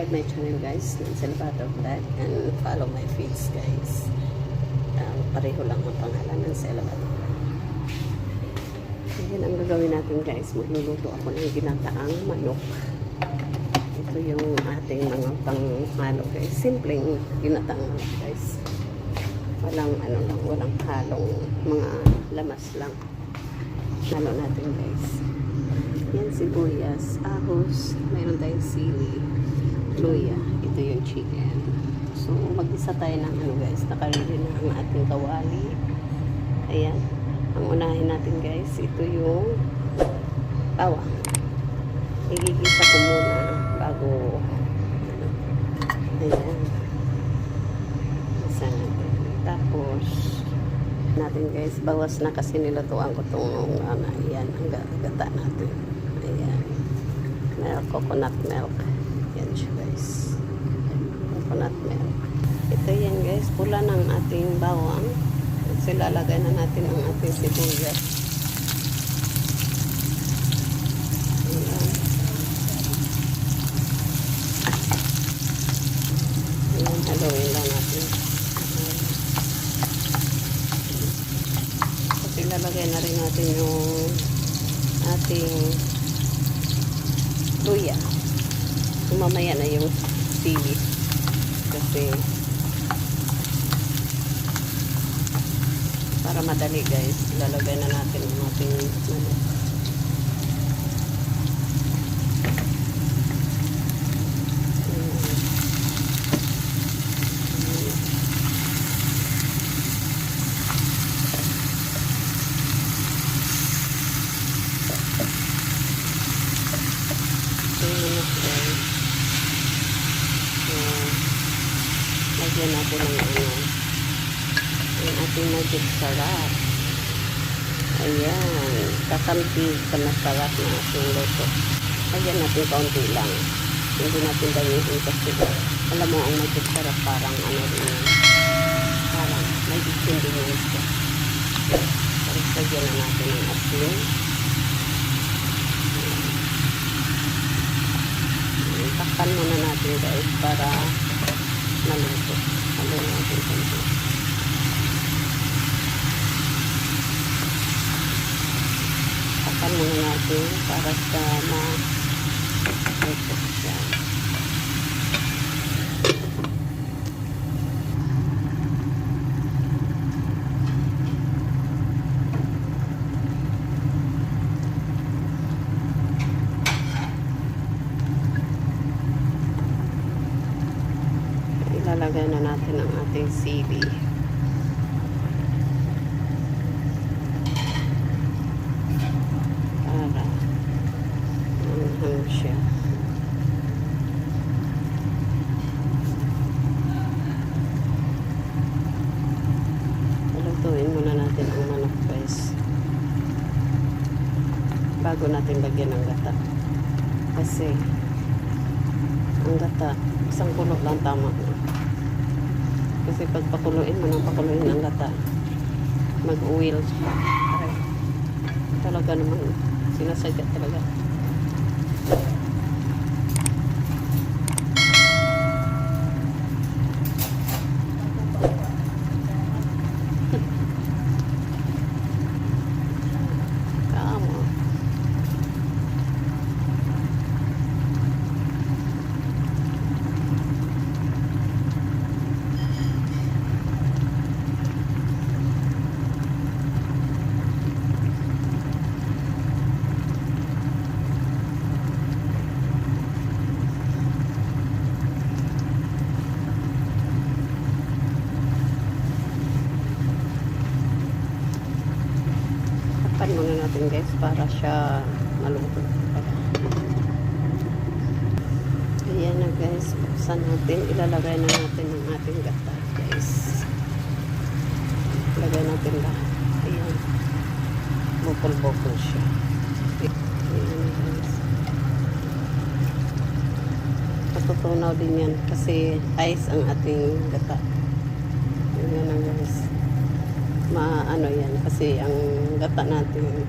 subscribe my channel guys, Nancy Salvato Vlog, and follow my feeds guys. Uh, pareho lang ang pangalan ng Salvato Vlog. Ayan ang gagawin natin guys, magluluto ako ng ginataang manok. Ito yung ating mga panghalo guys. Simpleng ginataang manok guys. Walang ano lang, walang halong mga lamas lang. Halo natin guys. Yan sibuyas, ahos, mayroon tayong sili, luya. Ito yung chicken. So, mag-isa tayo ng ano guys, nakarili na ang ating kawali. Ayan. Ang unahin natin guys, ito yung bawang. Igigisa ko muna bago. Ayan. Isa. Tapos, natin guys, bawas na kasi nilutuan ko itong ano, ayan, ang ga- gata natin. Ayan. Milk, coconut milk. Coconut milk. Ito yan guys, pula ng ating bawang. At silalagay na natin ang ating sibuyas. Ayan. Ayan, lang natin. Tapos ilalagay na rin natin yung ating luya. Mamaya na yung sili. Kasi para madali guys, ilalagay na natin ang ating ano, Ayan na guys. So, lagyan natin ng ano, ang ating magic sarap. Ayan, kakampi sa masarap na ating luto. Lagyan natin kaunti lang. Hindi natin damihin kasi alam mo ang magic sarap parang ano rin yan. Parang magic din yan siya. Tapos lagyan na natin ng asin. Takpan muna natin guys para maluto. Haluin natin konti. Takpan muna natin para sa ma luto siya. Ilalagay na natin ating sili. Para manghang siya. Muna natin ang manok guys. Bago natin lagyan ng gata. Kasi ang gata, isang kulo lang tama na. Kasi pag pakuluin mo ng pakuluin ang gata, mag-oil. Talaga naman, sinasadya talaga. Tama. Takpan muna natin siya maluto. Ayan na guys, buksan natin. Ilalagay na natin ang ating gata guys. Ilagay natin lahat. Ayan. Bukol-bukol siya. Ayan guys. Patutunaw din yan kasi ice ang ating gata. Ayan na guys maano yan kasi ang gata natin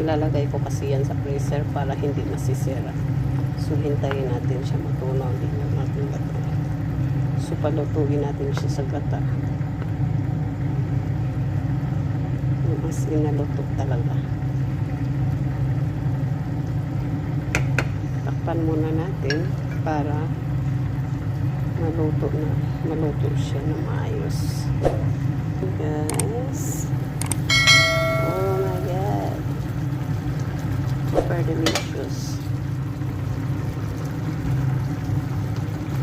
ilalagay ko kasi yan sa freezer para hindi masisira so hintayin natin siya matunaw din yung papalutuin natin siya sa gata. Yung As in, naluto talaga. Takpan muna natin para maluto na. Maluto siya na maayos. Guys. Super delicious.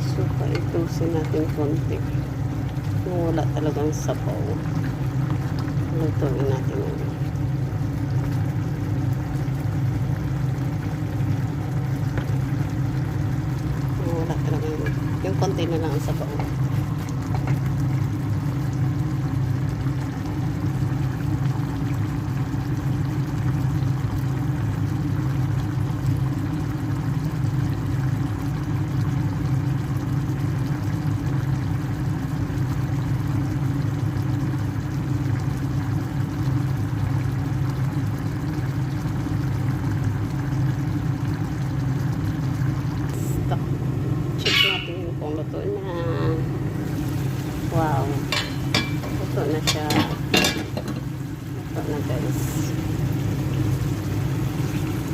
So, paitusin natin konti. Wala talagang sabaw. Lutuin natin ulit. Wala talagang yung konti na lang ang sabaw. Kung luto na. Wow. Luto na siya. Luto na guys.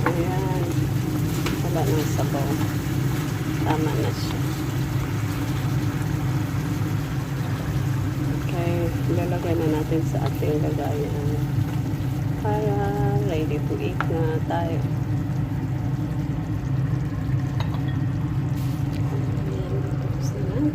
Ayan. Wala nang sabaw. Tama na siya. Okay. Lalagay na natin sa ating lagayan. Para ready to eat na tayo. Yan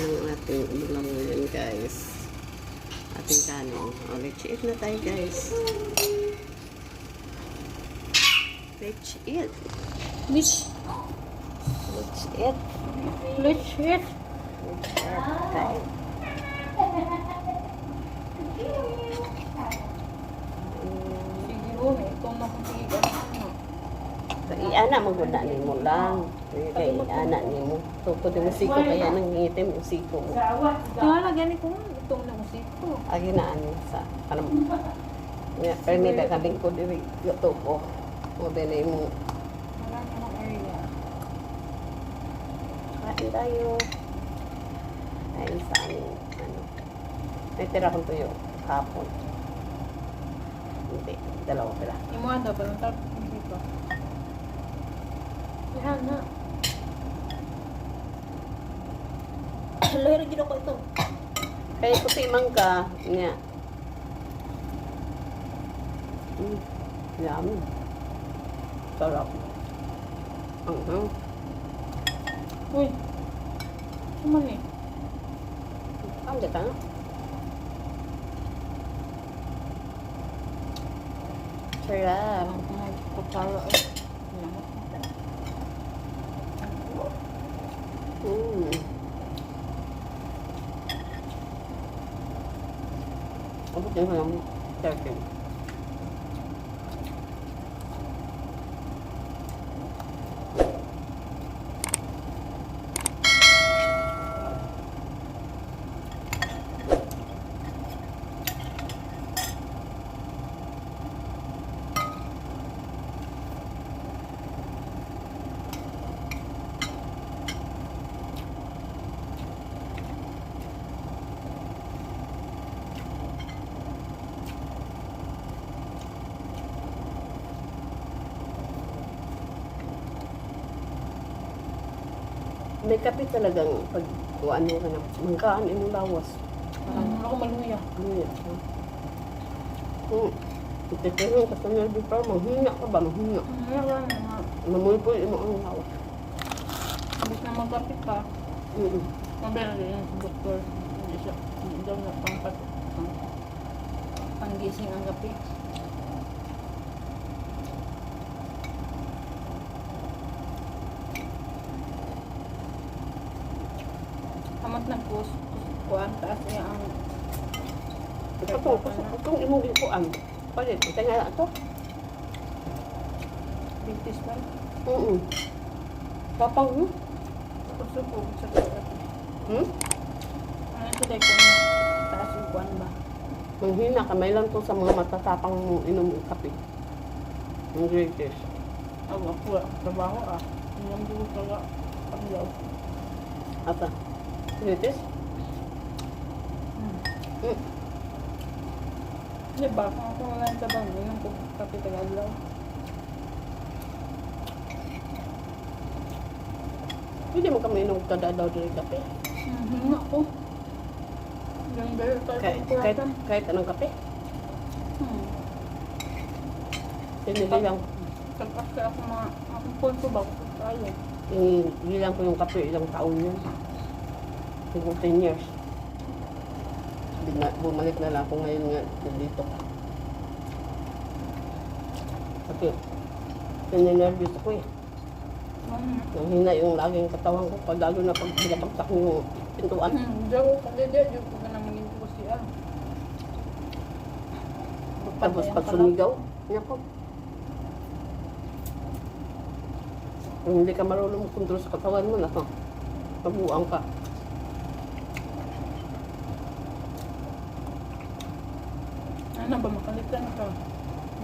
ang ating ulam ngayon guys. Ating kanin. O, let's eat na tayo guys. Let's eat. Which Let's eat. let's eat mo, i-ana mo gud na nimo lang. Kay i-ana nimo. So, pwede mo siko kaya nang ngitim mo siko mo. Na gani ko, itong na musik ko. Agi na ani sa kanang Ya, may kabing ko diri gato ko. Mo dili mo Wala na akong area. kain tayo. Kain sa amin. Ano. May tira kong tuyo. Kapon. Hindi. Dalawa pala. Imuha daw, parang tap dito. Yan na. Lahir gino ko ito. Kaya puti mangga. Nga. Mm. Yummy. Sarap. Ang uh Uy. Suman eh. Ang gata nga. Sarap. Ang mga kutsara eh. Yan. Mm. Abot yung May kapit talagang pag kuhaan mo ka na mangkaan imong lawas. Parang ako maluya. Ano yan? Hmm. Ititirong ka sa nerve pa, manghina ka ba? Manghina. Wala na. Mamulpoy mo ang lawas. Abis na magkapit ka. Mm. Mabela din yung doktor. Hindi siya. Hindi daw na. Pang, panggising ang gapi. tapos kuan taas niya eh, ang ito kasi itong imong ko ang palit ito nga ato bintis man oo papaw no susuko sa kapat hmm ano ito dahil kung taas yung kuan ba Manghina, kamay lang to sa mga matatapang mo inom kape. Ang greatest. Ang ako, ah, trabaho ah. Ang lang dito talaga. Ang loob. Ata. You know this? Mm. Mm. Diba? Ako na lang sa bango ng kapital adlaw. Pwede mo kami nung kadadaw dito kape. Mm-hmm. Ako. Yung dahil tayo kahit, kahit, kahit anong kape? Hmm. Pinili lang. Tapos ako mga, ako po ba? Tayo. Eh, bilang ko yung kape ilang taon yun. Siguro 10 years. Bumalik na lang ako ngayon nga dito. Kasi, sinervous ako eh. Hmm. Nang hina yung laging katawan ko, pag lalo na pag binabagsak yung pintuan. Hmm, Diyo, kadede, diyo ko ka naman yung ko siya. Tapos pag sumigaw, nako. Kung hindi ka marunong kontrol sa katawan mo, nako. Mabuang ka. Ano ba, makalitan ka?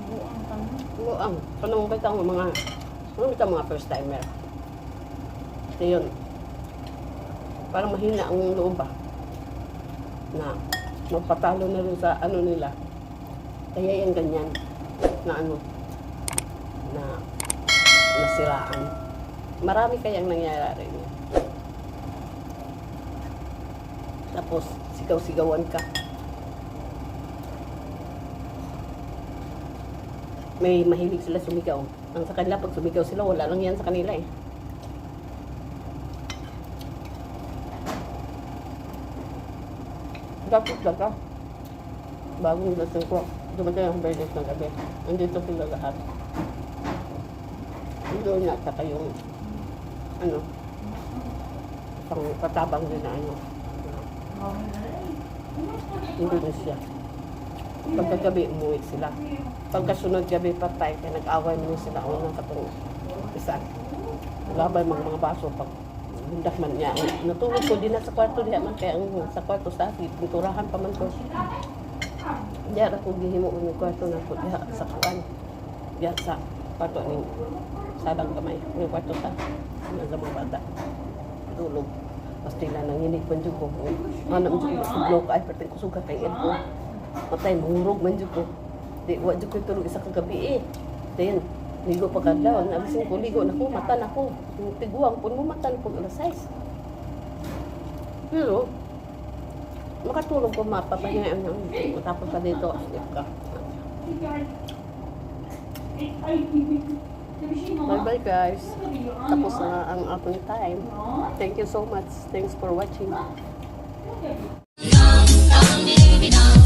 Buang ka mo. Mabuang. Tanong ba itang mga, ano ba itang mga first timer? Ito yun. Parang mahina ang loob ba? Na magpatalo na rin sa ano nila. Kaya yan ganyan. Na ano, na nasiraan. Marami kayang nangyayari niya. Tapos, sigaw-sigawan ka. May mahilig sila sumigaw. Ang sa kanila, pag sumigaw sila, wala lang yan sa kanila eh. Dapat talaga. Bagong lasing ko. Dumating ang birthday ng gabi. Andito sila lahat. Doon na, saka yung, ano, pang katabang din na ano, Indonesia. Pagkagabi, umuwi sila. Pagkasunod gabi patay, kaya nag-away mo sila unang katong isa. Labay mga mga baso pag hindak man niya. Natulog ko din na sa kwarto diya man kaya ang sa kwarto sa akin, pinturahan pa man ko. Diya ako gihimo ng kwarto na ko diya sa kuan. Diya sa kwarto ni sadang kamay. Yung kwarto sa sa mga bata. Tulog. Basta nila nanginig man dyan ko. Ano man dyan ko sa blok ay pertin ko suga kay Ed ko. Matay, mahurog man dyan ko. Di, wa dyan ko tulog isa kagabi eh. Then, ligo pa ka daw. Nabisin ko, ligo na ko, mata na ko. Tiguang po mo, mata na ko alas 6. Pero, makatulog ko mapapahingaan ng matapos ka dito. Asip ka. Bye-bye guys. Tapos na ang ating time. Thank you so much. Thanks for watching.